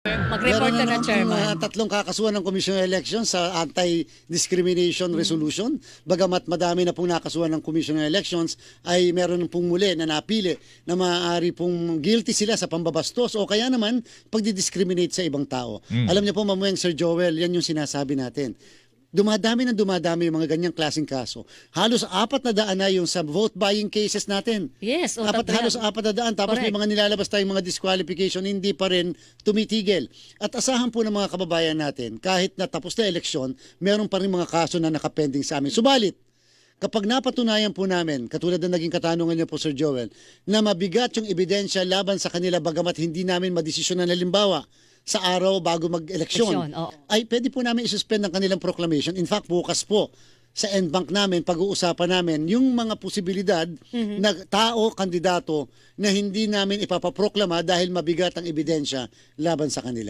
Mag-report ka na, naman pong, Chairman. ah, tatlong kakasuhan ng Commission on Elections sa anti-discrimination resolution. Bagamat madami na pong nakasuhan ng Commission on Elections, ay meron pong muli na napili na maaari pong guilty sila sa pambabastos o kaya naman pagdi-discriminate sa ibang tao. Alam niyo po, Mamueng Sir Joel, yan yung sinasabi natin. Dumadami ng dumadami yung mga ganyang klaseng kaso. Halos apat na daan na yung sa vote buying cases natin. Yes, o Apat, halos apat na daan. Tapos may Correct. mga nilalabas tayong mga disqualification, hindi pa rin tumitigil. At asahan po ng mga kababayan natin, kahit na tapos na eleksyon, meron pa rin mga kaso na nakapending sa amin. Subalit, kapag napatunayan po namin, katulad ng naging katanungan niyo po Sir Joel, na mabigat yung ebidensya laban sa kanila bagamat hindi namin madesisyonan halimbawa sa araw bago mag-eleksyon, Eleksyon, oo. ay pwede po namin isuspend ang kanilang proclamation. In fact, bukas po, sa end bank namin, pag-uusapan namin yung mga posibilidad Mhm. na tao, kandidato na hindi namin ipapaproklama dahil mabigat ang ebidensya laban sa kanila.